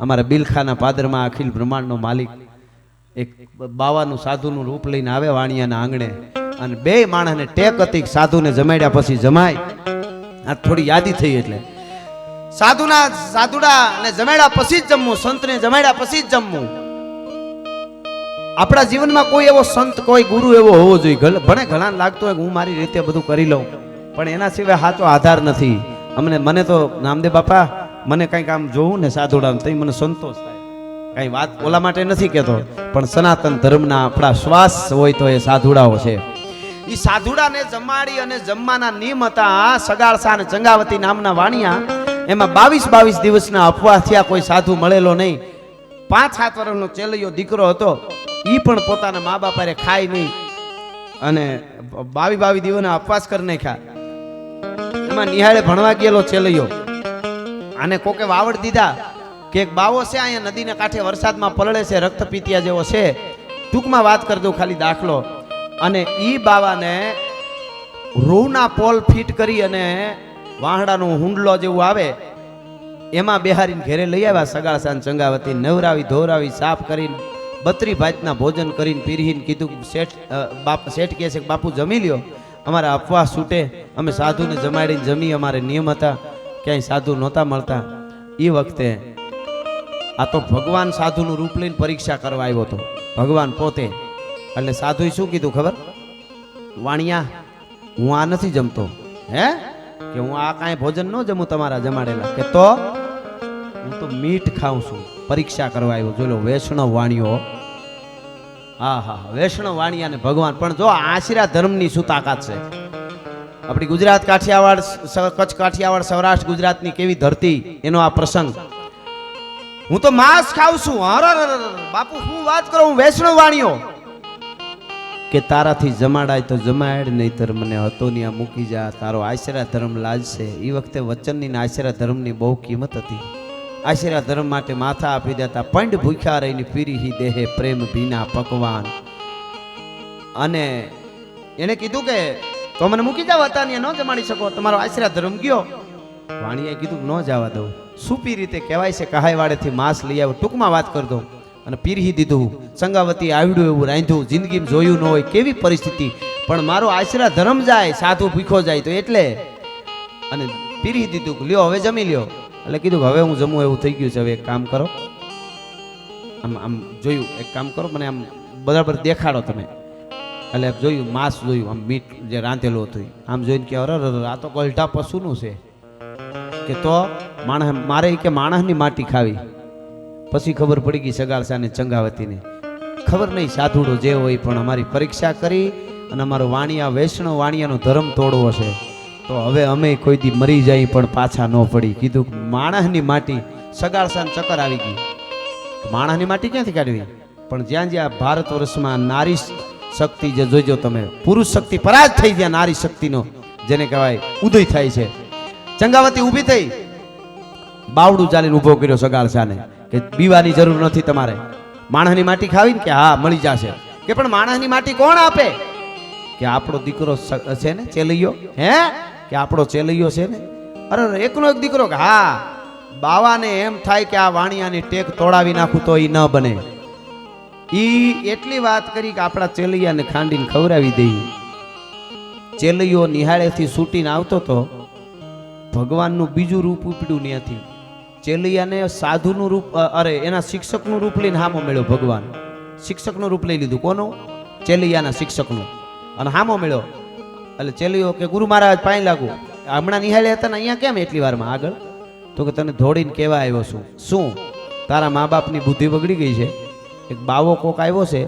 અમારા બિલખાના પાદરમાં અખિલ બ્રહ્માંડનો માલિક, એક બાવાનું સાધુનું રૂપ લઈને આવે વાણિયાના આંગણે અને બે માણસને ટેક હતી સાધુને જમાડ્યા પછી જમાય. આ થોડી યાદી થઈ એટલે. સાધુના સાધુડા ને જમાડ્યા પછી જ જમવું, સંતને જમાડ્યા પછી જ જમવું. આપણા જીવનમાં કોઈ એવો સંત, કોઈ ગુરુ એવો હોવો જોઈએ. ભણે ઘણા લાગતો હોય હું મારી રીતે બધું કરી લઉં. પણ એના સિવાય સાચો આધાર નથી. અમને, મને તો નામદેવ બાપા મને કંઈક આમ જોવું ને સાધુડા તો મને સંતોષ થાય. કઈ વાત ઓલા માટે નથી કહેતો, પણ સનાતન ધર્મના આપણા શ્વાસ હોય તો એ સાધુડાઓ છે. એ સાધુડાને જમાડી અને જમવાના નિયમ હતા સગાળસા અને ચંગાવતી નામના વાણિયા. એમાં બાવીસ બાવીસ દિવસના અપવાસ થયા, કોઈ સાધુ મળેલો નહીં. પાંચ સાત વર્ષનો ચેલૈયો દીકરો હતો એ પણ પોતાના મા બાપારે ખાય નહીં. અને બાવી બાવી દિવસના અપવાસ કરી નાખ્યા. એમાં નિહાળે ભણવા ગયેલો ચેલૈયો. આને કોકે વાવડ દીધા કે એક બાવો છે અહીંયા નદીના કાંઠે વરસાદમાં પલળે છે રક્તપીતિયા જેવો છે. ટૂંકમાં વાત કરી દઉં ખાલી દાખલો. અને ઈ બાવાને રૂના પોલ ફિટ કરી અને વાહડાનો હુંડલો જેવું આવે, એમાં બેહારીને ઘેરે લઈ આવ્યા સગાળસાન ચંગાવતી, નવરાવી ધોરાવી, સાફ કરીને, બત્રી ભાતના ભોજન કરીને પીરહીને કીધું શેઠ બાપ, શેઠ કહે છે કે બાપુ જમી લ્યો. અમારા અપવાહ છૂટે, અમે સાધુને જમાડીને જમી, અમારે નિયમ હતા. ક્યાંય સાધુ નહોતા મળતા. એ વખતે આ તો ભગવાન સાધુનું રૂપ લઈને પરીક્ષા કરવા આવ્યો હતો. ભગવાન પોતે. એટલે સાધુએ શું કીધું ખબર? વાણિયા, હું આ નથી જમતો. હે? કે હું આ કાંઈ ભોજન ન જમું તમારા જમાડેલા. કે તો? હું તો મીઠ ખાઉં છું. પરીક્ષા કરવા આવ્યો. જો લો, વૈષ્ણવ વાણીઓ. હા હા વૈષ્ણવ વાણિયા ને ભગવાન. પણ જો આશીરા ધર્મની શું તાકાત છે? આપણી ગુજરાત કાઠિયાવાડ કચ્છ કાઠિયાવાડ, સૌરાષ્ટ્ર ગુજરાતની કેવી ધરતી, એનો આ પ્રસંગ. હું તો માંસ ખાઉં છું. બાપુ, હું વાત કરું, હું વૈષ્ણવ વાણીઓ. કે તારાથી જમાડાય તો જમાડ, નહીતર મને હતો ની આ મૂકી જા. તારો આશરા ધર્મ લાજશે. એ વખતે વચનની ને આશરા ધર્મની બહુ કિંમત હતી. આશરા ધર્મ માટે માથા આપી દેતા, પંડ ભૂખ્યા રહીને પીરી દેહે પ્રેમ ભીના પકવાન. અને એને કીધું કે તો મને મૂકી જાવ હતા ને જમાડી શકો. તમારો આશરા ધર્મ ગયો વાણીએ કીધું, ન જવા દઉં. સુપી રીતે કહેવાય છે કહાઈવાડેથી માંસ લઈ આવ્યો ટૂંકમાં વાત કરી દઉં. અને પીરહી દીધું. સંગાવતી આવડ્યું એવું રાંધ્યું. જિંદગીમાં જોયું ન હોય કેવી પરિસ્થિતિ. પણ મારો આશરા ધર્મ જાય સાધુ ભીખો જાય તો એટલે. અને પીરહી દીધું લ્યો, હવે જમી લ્યો. એટલે કીધું હવે હું જમું, એવું થઈ ગયું છે. હવે એક કામ કરો. આમ આમ જોયું, એક કામ કરો, મને આમ બરાબર દેખાડો તમે. એટલે જોયું માંસ જોયું આમ મીટ જે રાંધેલું હતું આમ જોઈને કે અરે, આ તો ગલઢા પશુનું છે. કે તો માણસ મારે કે માણસની માટી ખાવી. પછી ખબર પડી ગઈ સગાળસાને ચંગાવતીને. ખબર નહીં સાધુડો જે હોય પણ અમારી પરીક્ષા કરી અને અમારો વાણિયા વૈષ્ણવ વાણિયાનો ધર્મ તોડવો છે. તો હવે અમે કોઈ દી મરી જાય પણ પાછા ન પડી. કીધું માણસની માટી સગાળસાને ચક્કર આવી ગઈ. માણસની માટી ક્યાંથી કાઢવી? પણ જ્યાં જ્યાં ભારત વર્ષમાં નારી શક્તિ જે જોઈજો તમે. પુરુષ શક્તિ પરાજ થઈ ગયા નારી શક્તિનો જેને કહેવાય ઉદય થાય છે. ચંગાવતી ઊભી થઈ. બાવડું ચાલીને ઊભો કર્યો સગાળસાને કે બીવાની જરૂર નથી તમારે. માણસની માટી ખાવી ને કે હા મળી જશે. કે પણ માણસની માટી કોણ આપે? કે આપણો દીકરો છે ને ચેલૈયો? હે? કે આપણો ચેલૈયો છે ને? અરે, એકનો એક દીકરો કે હા બાવાને એમ થાય કે આ વાણિયાની ટેક તોડાવી નાખું તો એ ન બને. ઈ એટલી વાત કરી કે આપણા ચેલૈયાને ખાંડીને ખવડાવી દઈએ. ચેલૈયો નિહાળેથી છૂટીને આવતો તો ભગવાનનું બીજું રૂપ ઉપડ્યું ત્યાંથી ચેલૈયાને સાધુનું રૂપ અરે, એના શિક્ષકનું રૂપ લઈને હામો મળ્યો ભગવાન. શિક્ષકનું રૂપ લઈ લીધું. કોનું? ચેલૈયાના શિક્ષકનું. અને હામો મળ્યો. એટલે ચેલિયો કે, ગુરુ મહારાજ, પાણી લાગુ. હમણાં નિહાળે હતા ને અહીંયા કેમ એટલી વારમાં આગળ? તો કે, તને ધોડીને કહેવા આવ્યો છું? શું? તારા મા બાપની બુદ્ધિ બગડી ગઈ છે. એક બાવો કોક આવ્યો છે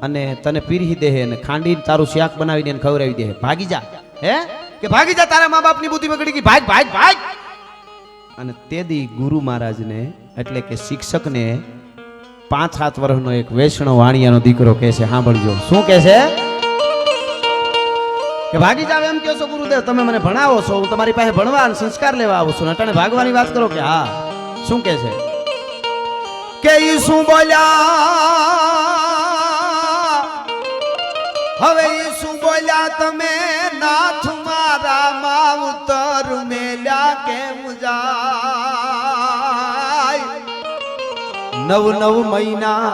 અને તને પીરહી દે અને ખાંડીને તારું શાક બનાવીને એને ખવડાવી દે ભાગી જા. હે? કે ભાગી જા તારા મા બાપની બુદ્ધિ બગડી ગઈ? ભાગ ભાગ ભાગ. અને તે દી ગુરુ મહારાજને, એટલે કે શિક્ષકને પાંચ, સાત વર્ષનો એક વૈષ્ણવ વાણિયાનો દીકરો કહે છે સાંભળજો શું કહે છે? કે ભાગી જાવ એમ કહો છો ગુરુદેવ, તમે મને ભણાવો છો, હું તમારી પાસે ભણવા અને સંસ્કાર લેવા આવું છું. ને અટાણે ભાગવાની વાત કરો કે હા. શું કહે છે? કે ઈ શું બોલ્યા? હવે ઈ બોલ્યા, તમે નાથ મારા માવતર મેલ્યા કેમ જાય? નવ નવ મહિના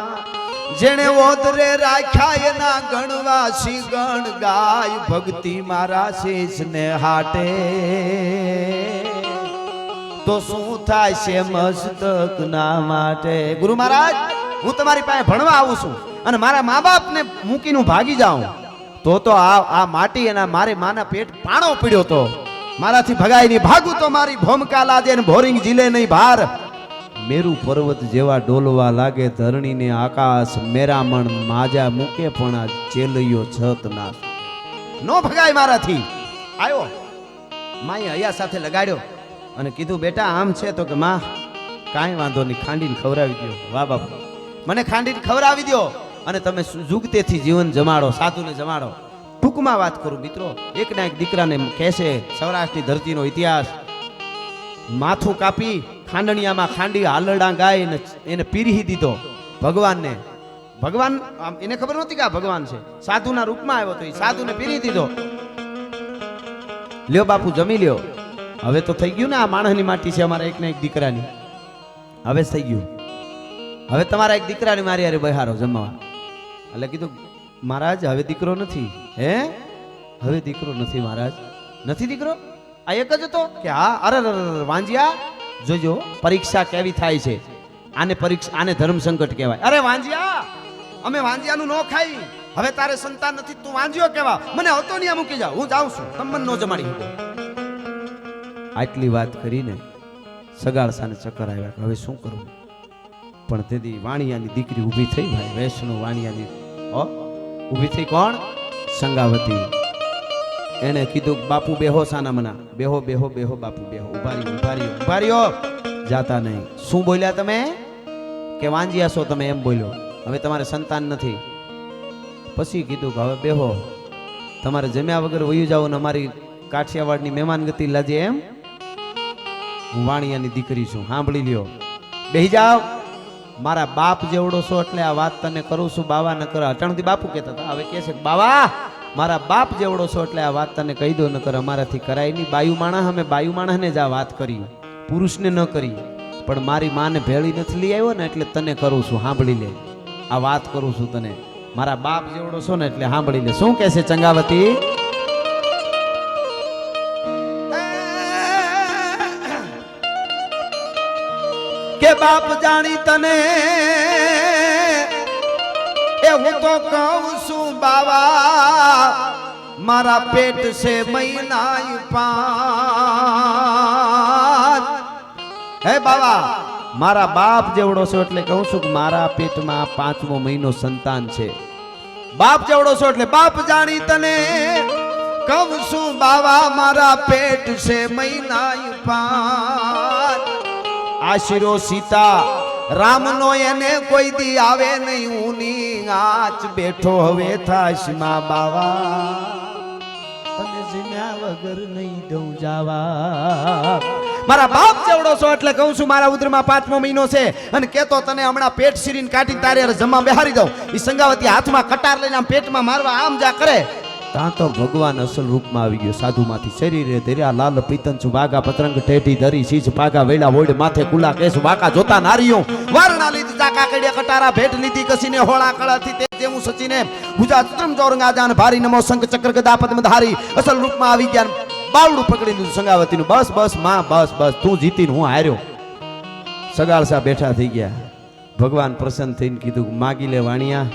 જેણે ઓદરે રાખ્યા, એના ગણવાસી ગણ ગાય ભક્તિ મારા શેષને હાટે. તો શું થાય છે મસ્તક ના માટે? ગુરુ મહારાજ, હું તમારી પાસે ભણવા આવું છું અને મારા મા બાપને મૂકીને ભાગી જાઉં. તો તો આ આ માટી એના મારે માના પેટ પાણો પીડ્યો તો. મારાથી ભગાય નહીં. ભાગું તો મારી ભોમકા લાદે ને ભોરિંગ જીલે નહીં ભાર મેરુ પર્વત જેવા ડોલવા લાગે, ધરણીને આકાશ મેરામણ માજા મૂકે પણ આ ચેલૈયો છત ના. નો ભગાય મારાથી. આવ્યો માય હૈયા સાથે લગાડ્યો. અને કીધું, બેટા, આમ છે તો કે માં, કાંઈ વાંધો નહીં, ખાંડીને ખવડાવી દો વાહ બાપુ મને ખાંડીને ખવડાવી દો અને તમે જુગતેથી જીવન જમાડો, સાધુને જમાડો. ટૂંકમાં વાત કરું, મિત્રો. એક ના એક દીકરાને કહેશે, સૌરાષ્ટ્રની ધરતીનો ઇતિહાસ, માથું કાપી, ખાંડણિયામાં ખાંડી હાલરડા ગાય ને એને પીરી દીધો ભગવાનને. ભગવાન, આમ એને ખબર નહોતી કે આ ભગવાન છે? સાધુના રૂપમાં આવ્યો તો એ સાધુને પીરી દીધો. લ્યો બાપુ, જમી લ્યો. હવે તો થઈ ગયું ને આ માણસની માટી છે અમારા એક ને એક દીકરાની. હવે થઈ ગયું. હવે તમારા એક દીકરાની મારી હારે બહારો જમવા. એટલે કીધું મહારાજ હવે દીકરો નથી. હે? હવે દીકરો નથી મહારાજ. નથી દીકરો? આ એક જ હતો? કે હા અરે અરે, અરે, વાંજિયા જોજો પરીક્ષા કેવી થાય છે? આને પરીક્ષા આને ધર્મ સંકટ કહેવાય. અરે વાંજિયા અમે વાંજિયાનું ન ખાઈ. હવે તારે સંતાન નથી તું વાંજ્યો કેવા મને હતો નહીં મૂકી જાવ હું જાઉં છું. તમને ન જમાડી શકો. આટલી વાત કરીને સગાળસાને ચક્કર આવ્યા હવે શું કરવું પણ તેથી વાણિયાની દીકરી ઊભી થઈ ભાઈ, વૈષ્ણવ વાણિયાની. ઓ ઊભી થઈ કોણ? સંગાવતી. એણે કીધું, બાપુ બેહો સાના મના. બેહો બેહો બેહો, બાપુ, બેહો. ઉભારી ઉભારી ઊભા રહ્યો ઊભા રહ્યો જાતા નહીં. શું બોલ્યા તમે? કે વાંજિયા છો તમે એમ બોલ્યો. હવે તમારે સંતાન નથી. પછી કીધું કે, હવે બેહો. તમારે જમ્યા વગર વયું જાવ ને અમારી કાઠિયાવાડની મહેમાનગતિ લાજે એમ? હું વાણિયાની દીકરી છું. સાંભળી લ્યો. બેહી જાઓ. મારા બાપ જેવડો છો એટલે આ વાત તને કરું છું. બાવા ન કર. અટણથી બાપુ કહેતા હતા. હવે કહે છે, બાવા, મારા બાપ જેવડો છો એટલે આ વાત તને કહી દો ન કર અમારાથી કરાય નહીં. બાયુ માણસ, અમે બાયુ માણસને જ આ વાત કરી પુરુષને ન કરી પણ મારી માને ભેળી નથી લઈ આવ્યો ને એટલે તને કરું છું. સાંભળી લે. આ વાત કરું છું તને. મારા બાપ જેવડો છો ને એટલે સાંભળી લે. શું કહેશે ચંગાવતી? બાપ જાણી તને. એ હું તો કહું છું, બાવા, મારા પેટ છે મહિના પાન. હે બાવા, મારા બાપ જેવડો છો એટલે કહું છું કે મારા પેટમાં પાંચમો મહિનો સંતાન છે. બાપ જેવડો છો એટલે બાપ જાણી તને. કહું છું, બાવા, મારા પેટ છે મહિના પાંચ આશીરો સીતા, રામનો એને કોઈ દી આવે નહીં ની આચ બેઠો હવે થાશમાં બાવા. તને જીમ્યા વગર નહીં દઉં જાવા. મારા બાપ જેવડો છો એટલે કહું છું, મારા ઉદરમાં પાંચમો મહિનો છે અને કેતો તને હમણાં પેટ શીરીને કાઢી તારે જમા જમવા બેહારી દઉં. એ સંગાવતી હાથમાં કટાર લઈને આમ પેટમાં મારવા આમ જા કરે. ત્યાં તો ભગવાન અસલ રૂપમાં આવી ગયો. સાધુમાંથી શરીરે ધર્યા, લાલ પીતન છું, વાઘા પતરંગ ટેટી ધરી શીશ પાગા વેળા વોડ માથે કુલા કેસ વાકા જોતા નારીઓ. વારણા લીધી, ચાકા કડિયા કટારા, ભેટ લીધી, કસીને હોળા કળાથી તે જેવું સચીને ભુજા ચત્રમ ચોરંગા જાન ભારી નમો શંખ ચક્ર ગદા પદ્મ ધારી અસલ રૂપમાં આવી ગયા. બાવડું પકડી લીધું સંગાવતીનું. બસ બસ, માં, બસ બસ, તું જીતીને હું હાર્યો. સગાળસા બેઠા થઈ ગયા. ભગવાન પ્રસન્ન થઈને કીધું, માગી લે વાણિયા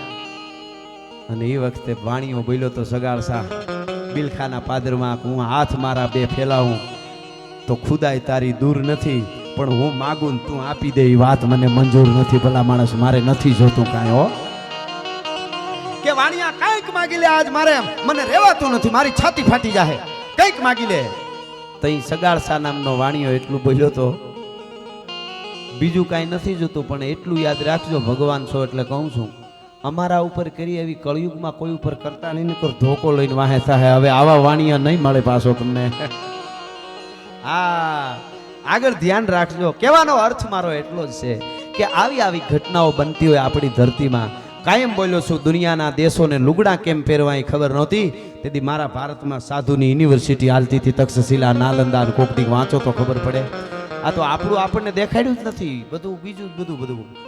અને એ વખતે વાણીઓ બોલ્યો તો સગાળસા બિલખાના પાદરમાં હું હાથ મારા બે ફેલાવું, તો ખુદાય તારી દૂર નથી, પણ હું માગું તું આપી દે એ વાત મને મંજૂર નથી, ભલા માણસ મારે નથી જોતું કાંઈ, હો. કે વાણિયા, કાંઈક માગી લે આજ મારે મને રહેવાતું નથી, મારી છાતી ફાટી જાહે. કંઈક માગી લે. તઈ સગાળસા નામનો વાણિયો એટલું બોલ્યો તો, બીજું કાંઈ નથી જોતું, પણ એટલું યાદ રાખજો, ભગવાન છો એટલે કહું છું. અમારા ઉપર કરી એવી કળયુગમાં કોઈ ઉપર કરતા નહીં કોઈ ધોકો લઈને વાહે સાહે. હવે આવા વાણિયા નહીં મળે પાછો તમને. હા, આગળ ધ્યાન રાખજો. કહેવાનો અર્થ મારો એટલો જ છે કે આવી આવી ઘટનાઓ બનતી હોય આપણી ધરતીમાં. કાયમ બોલ્યો છું, દુનિયાના દેશોને લુગડા કેમ પહેરવા ખબર નહોતી? તેથી મારા ભારતમાં સાધુની યુનિવર્સિટી હાલતી હતી, તક્ષશિલા નાલંદા કોકડી વાંચો તો ખબર પડે. આ તો આપણું આપણને દેખાડ્યું જ નથી. બધું બીજું બધું બધું.